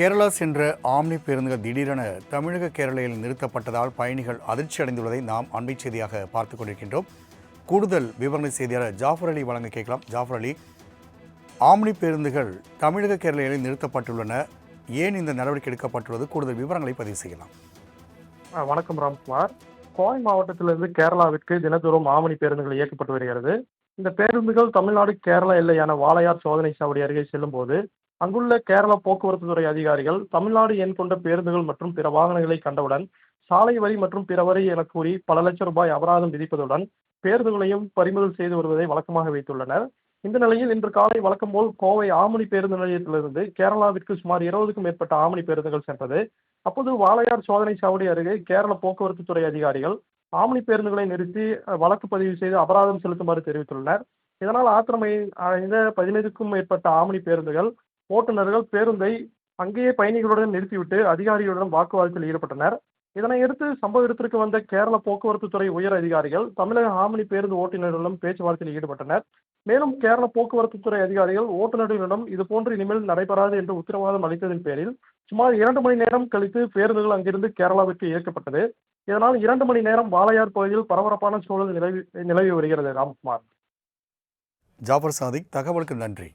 கேரளா சென்ற ஆம்னி பேருந்துகள் திடீரென தமிழக கேரளையில் நிறுத்தப்பட்டதால் பயணிகள் அதிர்ச்சி அடைந்துள்ளதை நாம் அண்மை செய்தியாக பார்த்துக் கொண்டிருக்கின்றோம். கூடுதல் விவரணை செய்தியாளர் ஜாஃபர் அலி வழங்க கேட்கலாம். ஜாஃபர் அலி ஆம்னி பேருந்துகள் தமிழக கேரளையில் நிறுத்தப்பட்டுள்ளன. ஏன் இந்த நடவடிக்கை எடுக்கப்பட்டுள்ளது? கூடுதல் விவரங்களை பதிவு செய்யலாம். வணக்கம் ராம்குமார். கோவை மாவட்டத்திலிருந்து கேரளாவிற்கு தினதோறும் ஆமணி பேருந்துகள் இயக்கப்பட்டு வருகிறது. இந்த பேருந்துகள் தமிழ்நாடு கேரளா எல்லையான வாளையார் சோதனை சாவடி அருகே செல்லும் போது அங்குள்ள கேரள போக்குவரத்து துறை அதிகாரிகள் தமிழ்நாடு எண் கொண்ட பேருந்துகள் மற்றும் பிற வாகனங்களை கண்டவுடன் சாலை வரி மற்றும் பிற வரி என கூறி பல லட்சம் ரூபாய் அபராதம் விதிப்பதுடன் பேருந்துகளையும் பறிமுதல் செய்து வருவதை வழக்கமாக வைத்துள்ளனர். இந்த நிலையில் இன்று காலை வழக்கம் போல் கோவை ஆமணி பேருந்து நிலையத்திலிருந்து கேரளாவிற்கு சுமார் இருபதுக்கும் மேற்பட்ட ஆமணி பேருந்துகள் சென்றது. அப்போது வாளையார் சோதனை சாவடி அருகே கேரள போக்குவரத்து துறை அதிகாரிகள் ஆம்னி பேருந்துகளை நிறுத்தி வழக்கு பதிவு செய்து அபராதம் செலுத்துமாறு தெரிவித்துள்ளனர். இதனால் ஆத்திரமை அடைந்த பதினைந்துக்கும் மேற்பட்ட ஆமணி பேருந்துகள் ஓட்டுநர்கள் பேருந்தை அங்கேயே பயணிகளுடன் நிறுத்திவிட்டு அதிகாரிகளுடன் வாக்குவாதத்தில் ஈடுபட்டனர். இதனையடுத்து சம்பவ இடத்திற்கு வந்த கேரள போக்குவரத்து துறை உயர் அதிகாரிகள் தமிழக ஆம்னி பேருந்து ஓட்டுநர்களிடம் பேச்சுவார்த்தையில் ஈடுபட்டனர். மேலும் கேரள போக்குவரத்து துறை அதிகாரிகள் ஓட்டுநர்களிடம் இதுபோன்று இனிமேல் நடைபெறாது என்று உத்தரவாதம் அளித்ததன் பேரில் சுமார் இரண்டு மணி நேரம் கழித்து பேருந்துகள் அங்கிருந்து கேரளாவிற்கு இயக்கப்பட்டது. இதனால் இரண்டு மணி நேரம் வாளையார் பகுதியில் பரபரப்பான சூழல் நிலவி நிலவி வருகிறது. ராம்குமார். ஜாபர் சாதிக் தகவலுக்கு நன்றி.